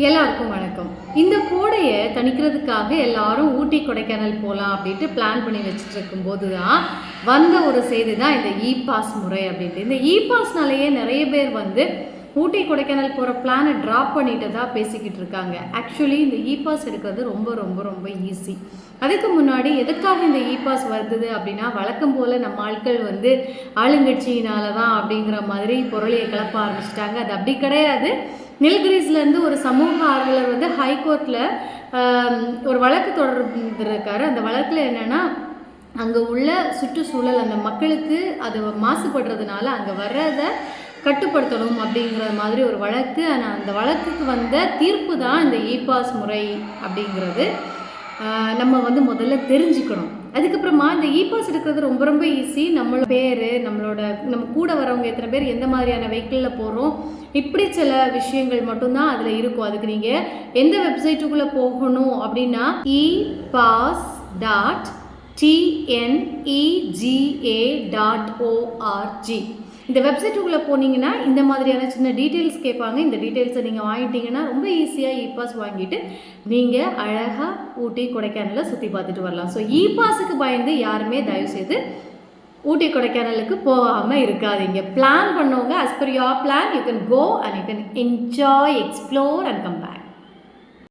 எல்லாருக்கும் வணக்கம். இந்த கோடையை தணிக்கிறதுக்காக எல்லாரும் ஊட்டி கொடைக்கானல் போகலாம் அப்படின்ட்டு பிளான் பண்ணி வச்சுட்டு இருக்கும்போது தான் வந்த ஒரு செய்தி தான் இந்த இ பாஸ் முறை அப்படின்ட்டு. இந்த இ பாஸ்னாலேயே நிறைய பேர் வந்து ஊட்டி கொடைக்கானல் போகிற பிளானை ட்ராப் பண்ணிட்டு தான் பேசிக்கிட்டு இருக்காங்க ஆக்சுவலி இந்த இ பாஸ் எடுக்கிறது ரொம்ப ரொம்ப ரொம்ப ஈஸி அதுக்கு முன்னாடி எதுக்காக இந்த இ பாஸ் வருது அப்படின்னா வழக்கம் போல் நம்ம ஆட்கள் வந்து ஆளுங்கட்சியினால தான் அப்படிங்கிற மாதிரி பொருளையை கிளப்ப ஆரம்பிச்சிட்டாங்க. அது அப்படி கிடையாது. நீலகிரிஸ்லேருந்து ஒரு சமூக ஆர்வலர் வந்து ஹைகோர்ட்டில் ஒரு வழக்கு தொடர்ந்துருக்காரு. அந்த வழக்கில் என்னென்னா அங்கே உள்ள சுற்றுச்சூழல் அந்த மக்களுக்கு அது மாசுபடுறதுனால அங்கே வர்றதை கட்டுப்படுத்தணும் அப்படிங்கிற மாதிரி ஒரு வழக்கு. ஆனால் அந்த வழக்குக்கு வந்த தீர்ப்பு தான் இந்த இ பாஸ் முறை அப்படிங்கிறது. நம்ம வந்து முதல்ல தெரிஞ்சுக்கணும். அதுக்கப்புறமா இந்த இ பாஸ் எடுக்கிறது ரொம்ப ரொம்ப ஈஸி நம்மளோட பேர் நம்மளோட நம்ம கூட வரவங்க எத்தனை பேர் எந்த மாதிரியான வெஹிக்கிளில் போகிறோம் இப்படி சில விஷயங்கள் மட்டும்தான் அதில் இருக்கும். அதுக்கு நீங்கள் எந்த வெப்சைட்டுக்குள்ளே போகணும் அப்படின்னா e pass dot TNEGA dot ORG இந்த வெப்சைட்டுக்குள்ளே போனீங்கன்னா இந்த மாதிரியான சின்ன டீட்டெயில்ஸ் கேட்பாங்க. இந்த டீட்டெயில்ஸை நீங்கள் வாங்கிட்டீங்கன்னா ரொம்ப ஈஸியாக இ பாஸ் வாங்கிட்டு நீங்கள் அழகாக ஊட்டி கொடைக்கானலில் சுற்றி பார்த்துட்டு வரலாம். ஸோ இ பாஸுக்கு பயந்து யாருமே தயவுசெய்து ஊட்டி கொடைக்கானலுக்கு போகாமல் இருக்காதீங்க. பிளான் பண்ணவங்க as per your plan you can go and you can enjoy explore and come back